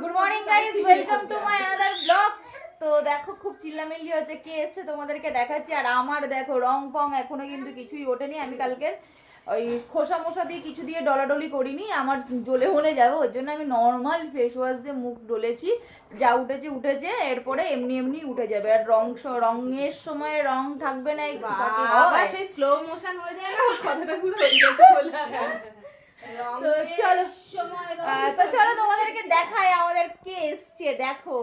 Good morning guys welcome to my another blog তো দেখো খুব চিল্লামিল্লি হচ্ছে কে এসছে তোমাদেরকে দেখাচ্ছি। আর আমার দেখো রং ফং এখনও কিন্তু কিছুই ওঠেনি। আমি কালকের ওই খোসা মোসা দিয়ে কিছু দিয়ে ডলাডলি করিনি। আমার জ্বলে হলে যাবে ওর জন্য আমি নর্মাল ফেস ওয়াশ দিয়ে মুখ ডলেছি। যা উঠেছে উঠেছে এরপরে এমনি এমনি উঠে যাবে। আর রং রঙের সময় রং থাকবে না। সেই স্লো মোশন হয়ে যায় না? কথাটা পুরো তো চলো তো চলো তোমাদেরকে দেখাই আমাদের কে এসছে দেখো।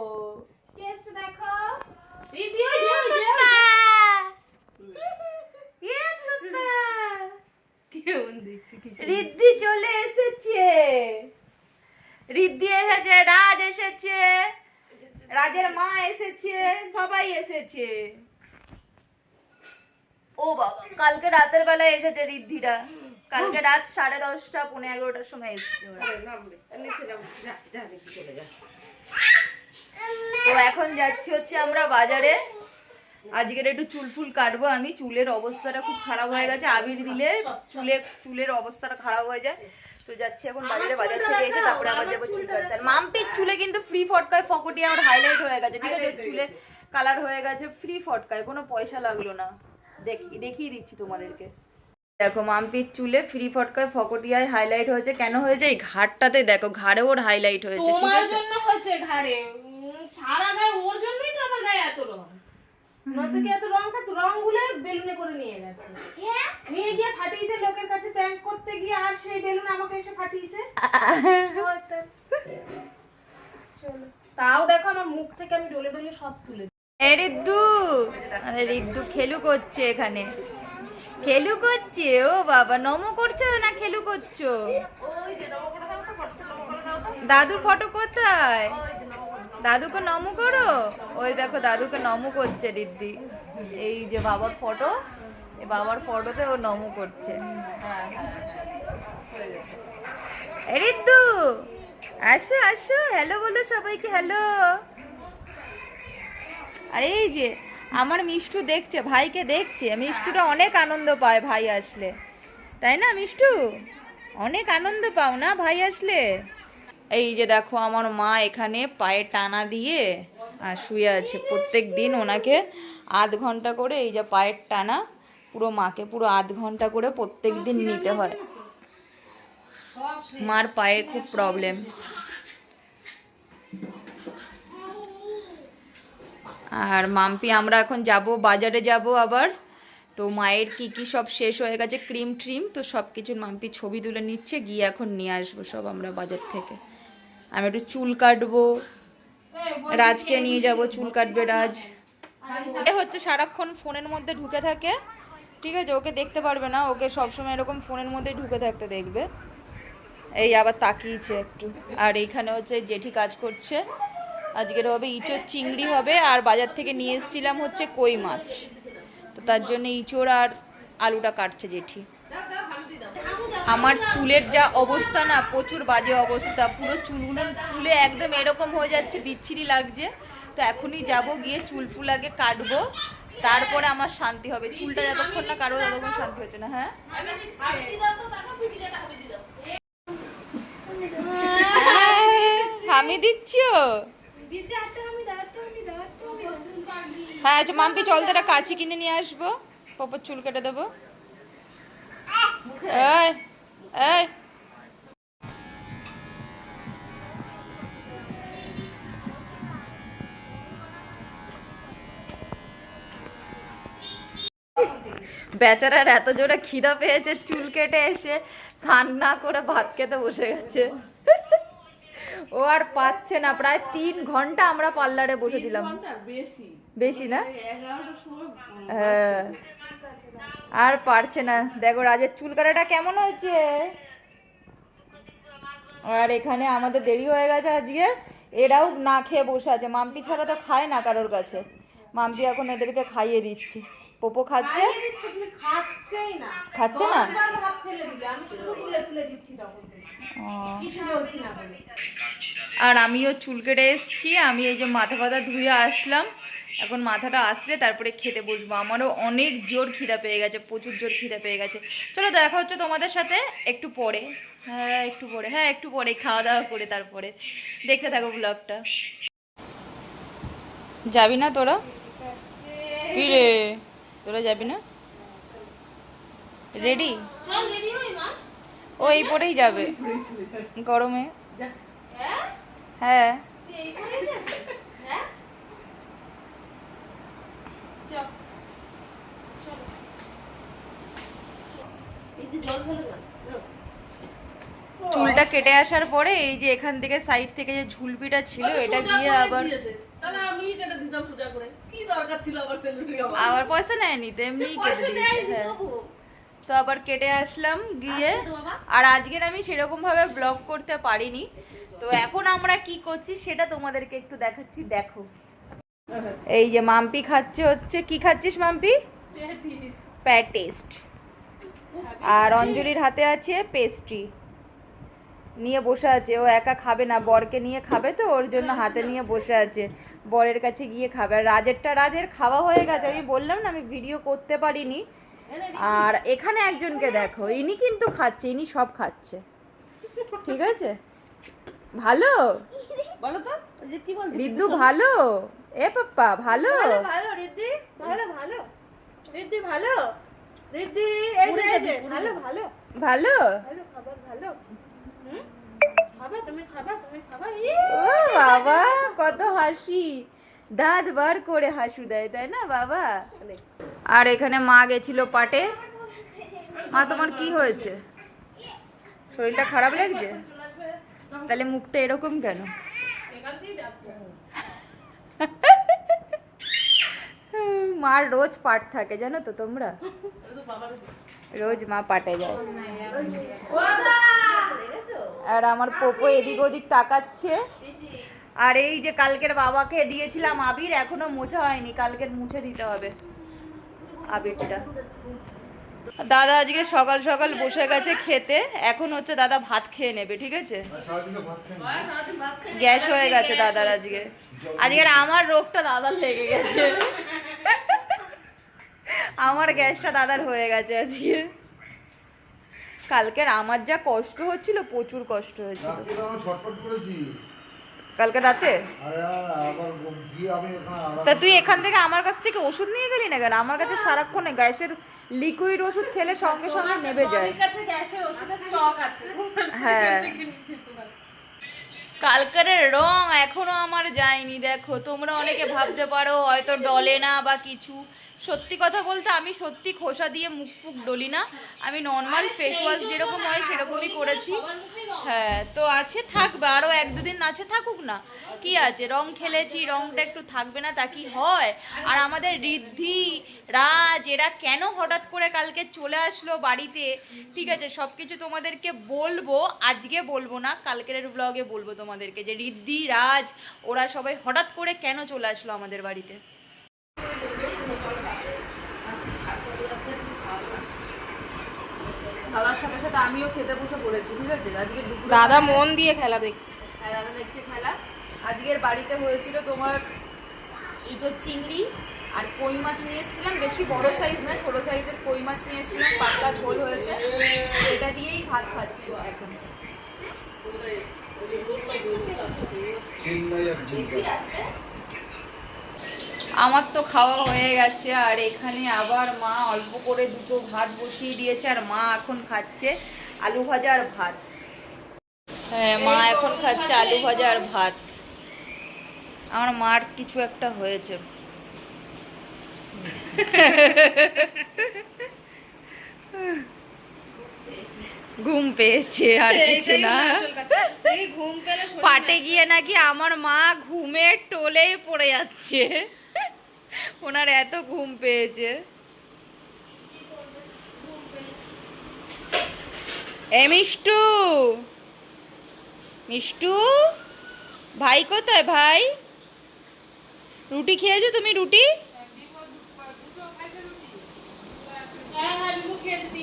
রিদ্ধি চলে এসেছে। রিদ্ধি এসেছে রাজ এসেছে রাজের মা এসেছে সবাই এসেছে। ও বাবা কালকে রাতের বেলায় এসেছে রিদ্ধিরা। কালকে রাত সাড়ে দশটা পনেরো এগারোটার সময় এসেছে। তো এখন যাচ্ছি হচ্ছে আমরা বাজারে। আজকের একটু চুল ফুল কাটবো আমি চুলের অবস্থাটা খুব খারাপ হয়ে গেছে আবির দিলে চুলে চুলের অবস্থাটা খারাপ হয়ে যায়। তো যাচ্ছি এখন বাজারে বাজার থেকে এসে তারপরে আবার যাব চুল কাটতে মাম্পির চুলে কিন্তু ফ্রি ফটকায় ফকটি আমার হাইলাইট হয়ে গেছে ঠিক আছে? চুলে কালার হয়ে গেছে ফ্রি ফটকায় কোনো পয়সা লাগল না। দেখি দেখিয়ে দিচ্ছি তোমাদেরকে। দেখো মাম্পির চুলে ফ্রি ফটকায় ফকটিয়ায় হাইলাইট হয়েছে। কেন হয়েছে? এই ঘাটটাতে দেখো ঘাড়ে ওর হাইলাইট হয়েছে ঠিক আছে? জন্য হচ্ছে ঘাড়ে। সারা গায়ে ওর জন্যই তো আমার গায়ে এত রং। নয়তো কি এত রং থাকতো রংগুলো বেলুনে করে নিয়ে গেছে। নিয়ে গিয়ে ফাটিয়েছে লোকের কাছে প্র্যাঙ্ক করতে গিয়ে আর সেই বেলুন আমাকে এসে ফাটিয়েছে। চলো। তাও দেখো আমার মুখ থেকে আমি ডলে ডলে সব তুলে। এ রিদ্দু! আরে রিদ্দু খেলু করছে এখানে। খেলু করছে? ও বাবা, নমো করছ না খেলু করছ? দাদুর ফটো কোথায়? দাদুকে নমো করো? ওই দেখো, দাদুকে নমো করছে দিদি। এই যে বাবার ফটো বাবার ফটোতে ও নমো করছে। এ রিদ্দু আসো আসো। হ্যালো বলো সবাইকে হ্যালো আর এই যে আমার মিষ্টু দেখছে, ভাইকে দেখছে। মিষ্টুটা অনেক আনন্দ পায় ভাই আসলে। তাই না, মিষ্টু? অনেক আনন্দ পাও না ভাই আসলে? এই যে দেখো, আমার মা এখানে পায়ে টানা দিয়ে, আর শুয়ে আছে। প্রত্যেক দিন ওনাকে আধ ঘণ্টা করে এই যে পায়ের টানা, পুরো মাকে পুরো আধ ঘণ্টা করে প্রত্যেক দিন নিতে হয়। মার পায়ের খুব প্রবলেম আর মাম্পি, আমরা এখন যাব, বাজারে যাব আবার। তো মায়ের কি কি সব শেষ হয়ে গেছে, ক্রিম ট্রিম, তো সব কিছুর মাম্পি ছবি তুলে নিচ্ছে, গিয়ে এখন নিয়ে আসব সব আমরা বাজার থেকে। আমি একটু চুল কাটবো, রাজকে নিয়ে যাব, চুল কাটবে রাজ। এ হচ্ছে সারাক্ষণ ফোনের মধ্যে ঢুকে থাকে, ঠিক আছে? ওকে দেখতে পারবে না, ওকে সবসময় এরকম ফোনের মধ্যে ঢুকে থাকতে দেখবে। এই আবার তাকিয়েছে একটু। আর এইখানে হচ্ছে জেঠি কাজ করছে। আজকের হবে ইঁচড় চিংড়ি হবে, আর বাজার থেকে নিয়ে এসেছিলাম হচ্ছে কই মাছ। তো তার জন্য ইঁচড় আর আলুটা কাটছে জেঠি। আমার চুলের যা অবস্থা না, প্রচুর বাজে অবস্থা। পুরো চুলগুলো ফুলে একদম এরকম হয়ে যাচ্ছে, বিচ্ছিরি লাগছে। তো এখনই যাব গিয়ে চুল ফুল আগে কাটবো, তারপরে আমার শান্তি হবে। চুলটা যতক্ষণ না কাটবো ততক্ষণ শান্তি হচ্ছে না হ্যাঁ? আমি দিচ্ছিও হ্যাঁ আচ্ছা মাম্পি, চল তোরা কাছে কিনে নিয়ে আসব। পপর চুল কেটে দেবো। বেচারার এত জোরে খিদা পেয়েছে, চুল কেটে এসে স্নান না করে ভাত খেতে বসে গেছে। ও আর পাচ্ছে না। প্রায় তিন ঘণ্টা আমরা পার্লারে বসেছিলাম। বেশি। না? হ্যাঁ। আর পারছে না। দেখো রাজের চুল কাটাটা কেমন হয়েছে? আর এখানে আমাদের দেরি হয়ে গেছে আজকে। এরাও না খেয়ে বসে আছে। মাম্পি ছাড়া তো খায় না কারোর কাছে। মাম্পি এখন এদেরকে খাইয়ে দিচ্ছি। পোপো খাচ্ছে? খাচ্ছে না? আর আমিও চুল কেটে এসেছি আমি এই যে মাথা ফাথা ধুয়ে আসলাম। এখন মাথাটা আসলে তারপরে খেতে বসবো। আমারও অনেক জোর খিদা পেয়ে গেছে প্রচুর জোর খিদা পেয়ে গেছে। চলো দেখা হচ্ছে তোমাদের সাথে একটু পরে। হ্যাঁ একটু পরে হ্যাঁ একটু পরে খাওয়া দাওয়া করে তারপরে। দেখতে থাকো ব্লগটা যাবি না তোরা? কি রে? তোরা যাবি না? রেডি? রেডি হই মা ও এই পরেই যাবে। গরমে। হ্যাঁ। চুলটা কেটে আসার পরে এই যে এখান থেকে সাইড থেকে যে ঝুলপিটা ছিল এটা গিয়ে আবার আবার পয়সা নেয়নি তো এমনি কেটে দিয়েছে হ্যাঁ। তো আবার কেটে আসলাম গিয়ে। আর আজকের আমি সেরকম ভাবে ব্লগ করতে পারিনি। তো এখন আমরা কি করছি সেটা তোমাদেরকে একটু দেখাচ্ছি দেখো। এই যে মাম্পি খাচ্ছে হচ্ছে কি খাচ্ছিস মাম্পি। প্যাটেস্ট আর অঞ্জলির হাতে আছে পেস্ট্রি নিয়ে বসে আছে ও একা খাবে না বরকে নিয়ে খাবে তো ওর জন্য হাতে নিয়ে বসে আছে। বরের কাছে গিয়ে খাবে। আর রাজেরটা রাজের খাওয়া হয়ে গেছে আমি বললাম না আমি ভিডিও করতে পারিনি। আর এখানে একজনকে দেখো ইনি কিন্তু খাচ্ছে ইনি সব খাচ্ছে। ঠিক আছে? ভালো? বলো তো যে কি বলছিস রিদ্দু ভালো? এ পাপ্পা ভালো? ভালো ভালো ভালো ভালো। এই যে এই যে ভালো ভালো। ভালো? ভালো খাবার ভালো। খাবা তুমি খাবা তুমি খাবা। ও বাবা কত হাসি। দাঁত বার করে হাসু দেয় তাই না বাবা? আর এখানে মা গেছিল পাটে। মা, তোমার কি হয়েছে? শরীরটা খারাপ লাগছে? তাহলে মুখটা এরকম কেন? মার রোজ পাট থাকে, জানো তো তোমরা? রোজ মা পাটে যায়। আর আমার পোপো এদিক ওদিক তাকাচ্ছে। আর এই যে কালকের বাবাকে দিয়েছিলাম আবির, এখনও মোছা হয়নি, কালকের মুছে দিতে হবে। আবিরটা। দাদা আজকে সকাল সকাল বসে গেছে খেতে। এখন হচ্ছে দাদা ভাত খেয়ে নেবে ঠিক আছে? গ্যাস হয়ে গেছে দাদার আজকে। আজকের আমার রোগটা দাদার লেগে গেছে। আমার গ্যাসটা দাদার হয়ে গেছে আজকে। কালকের আমার যা কষ্ট হচ্ছিল প্রচুর কষ্ট হয়েছিল কালকে রাতে? তা তুই এখান থেকে আমার কাছ থেকে ওষুধ নিয়ে গেলি না কেন? আমার কাছে সারাক্ষণ গ্যাসের লিকুইড ওষুধ খেলে সঙ্গে সঙ্গে নেবে যায়। আমার কাছে গ্যাসের ওষুধের স্টক আছে। হ্যাঁ। কালকের রং এখনও আমার যায়নি দেখো। তোমরা অনেকে ভাবতে পারো হয়তো ডলে না বা কিছু। সত্যি কথা বলতে আমি সত্যি খোসা দিয়ে মুখ ফুক ডলি না। আমি নর্মাল ফেস ওয়াশ যেরকম হয় সেরকমই করেছি। হ্যাঁ তো আছে থাকবে আরও এক দুদিন আছে থাকুক না। কি আছে রং খেলেছি রংটা একটু থাকবে না তা কি হয়? আর আমাদের ঋদ্ধি রাজ এরা কেন হঠাৎ করে কালকে চলে আসলো বাড়িতে? ঠিক আছে সব কিছু তোমাদেরকে বলব আজকে বলব না কালকের ব্লগে বলব তোমাদেরকে যে ঋদ্ধি রাজ ওরা সবাই হঠাৎ করে কেন চলে আসলো আমাদের বাড়িতে? দাদার সাথে সাথে আমিও খেতে বসে পড়েছি ঠিক আছে? আজকে দুপুরে দাদা মন দিয়ে খেলা দেখছে। হ্যাঁ দাদা দেখছে খেলা। আজকের বাড়িতে হয়েছিল তোমার ইঁচড় চিংড়ি আর কই মাছ নিয়ে এসেছিলাম। বেশি বড় সাইজ না ছোট সাইজের কই মাছ নিয়ে এসেছিলাম। পাতলা ঝোল হয়েছে। এটা দিয়েই ভাত খাচ্ছি এখন। চেন্নাই আর আমার তো খাওয়া হয়ে গেছে আর এখানে আবার মা অল্প করে দুটো ভাত বসিয়ে দিয়েছে আর মা এখন খাচ্ছে আলু ভাজা আর ভাত। হ্যাঁ মা এখন খাচ্ছে আলু ভাজা আর ভাত। আমার মার কিছু একটা হয়েছে। ঘুম পেয়েছে আর কিছু না। ঘুম পেলে পাটে গিয়ে নাকি আমার মা ঘুমের টোলে পড়ে যাচ্ছে। ওনার এত ঘুম পেয়েছে। এ মিষ্টু মিষ্টু ভাই কোথায় ভাই? রুটি খেয়েছো তুমি রুটি?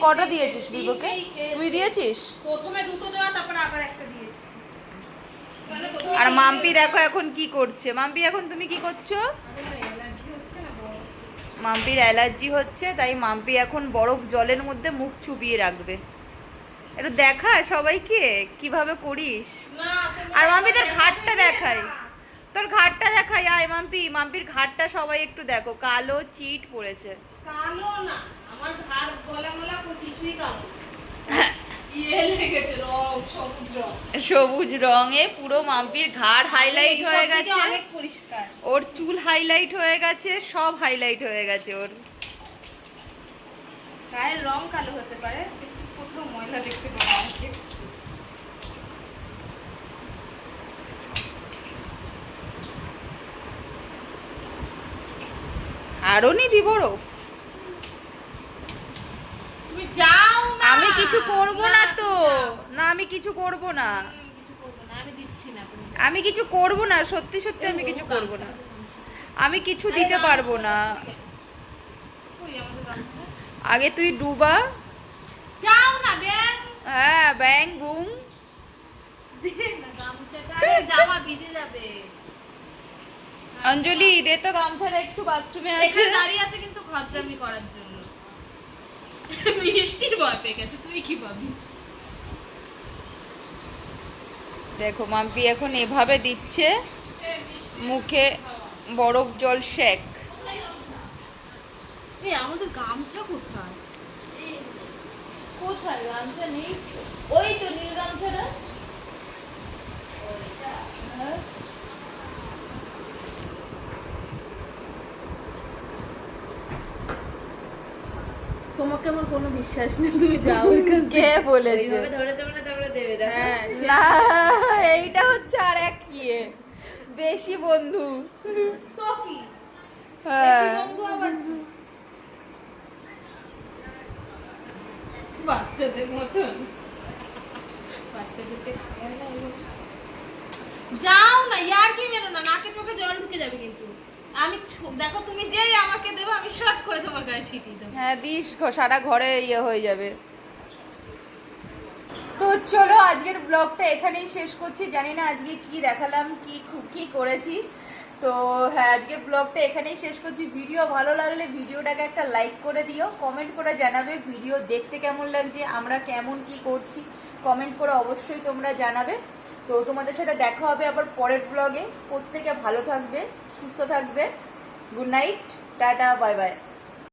কটা দিয়েছিস বিবুকে তুই দিয়েছিস? প্রথমে দুটো দেওয়া তারপর আবার একটা দিয়েছি। আর মাম্পি দেখো এখন কি করছে। মাম্পি এখন তুমি কি করছ অ্যালার্জি হচ্ছে না বড় মাম্পির অ্যালার্জি হচ্ছে তাই মাম্পি এখন বরফ জলের মধ্যে মুখ চুবিয়ে রাখবে। একটু দেখা সবাইকে কীভাবে করিস? আর মাম্পি তোর ঘাটটা দেখাই। তোর ঘাটটা দেখাই আয় মাম্পি মাম্পির ঘাটটা সবাই একটু দেখো। কালো চিট পড়েছে। কালো না আমার ঘাড় গলা মলা কিছুই কালো ইয়ে সবুজ রঙে পুরো মাম্পির ঘাড় হাইলাইট হয়ে গেছে। অনেক পরিষ্কার। ওর চুল হাইলাইট হয়ে গেছে সব হাইলাইট হয়ে গেছে ওর। গায়ের রং কালো হতে পারে কোথাও ময়লা দেখতে পাবো আমাকে আরও নিবি বরফ তুমি যাও আমি কিছু করব না তো। না আমি কিছু করব না। আমি কিছু করব না সত্যি সত্যি আমি কিছু করব না। আমি কিছু দিতে পারব না। আগে তুই ডুবা। যাও না ব্যাং। হ্যাঁ ব্যাং যাবে। অঞ্জলি দে তো গামছাটা একটু বাথরুমে আছে দাঁড়িয়ে আছে কিন্তু খদ্রামি করার জন্য। মিষ্টি ভয় পেয়ে গেছে তুই কি পাবি? দেখো মাম্পি এখন এভাবে দিচ্ছে মুখে বরফ জল শেক। আমাদের গামছা কোথায়? কোথায়? গামছা নেই। ওই তো নীল গামছাটা। তোমাকে আমার কোনো বিশ্বাস নেই তুমি যাও এখান কে বলেছে? ধরে দেবে এইটা হচ্ছে আর এক ইয়ে। বেশি বন্ধু। তো কি? হ্যাঁ। বাচ্চাদের মতন। বাচ্চাদেরকে। যাও না ইয়ার কি মেরো না নাকে চোখে জল ঢুকে যাবে কিন্তু। আমি দেখো তুমি যেই আমাকে দেবো আমি শর্ট করে তোমার গায়ে ছিটিয়ে দেবো। হ্যাঁ বিষ সারা ঘরে ইয়ে হয়ে যাবে। চলো, আজকের ব্লগটা এখানেই শেষ করছি। জানি না আজকে কি দেখালাম, কি কি করেছি। তো হ্যাঁ আজকে ব্লগটা এখানেই শেষ করছি। ভিডিও ভালো লাগলে ভিডিওটাকে একটা লাইক করে দিও কমেন্ট করে জানাবে। ভিডিও দেখতে কেমন লাগছে, আমরা কেমন কি করছি কমেন্ট করে অবশ্যই তোমরা জানাবে। তো, তোমাদের সাথে দেখা হবে আবার পরের ব্লগে প্রত্যেকে ভালো থাকবে, সুস্থ থাকবে। Good night, tata, bye bye.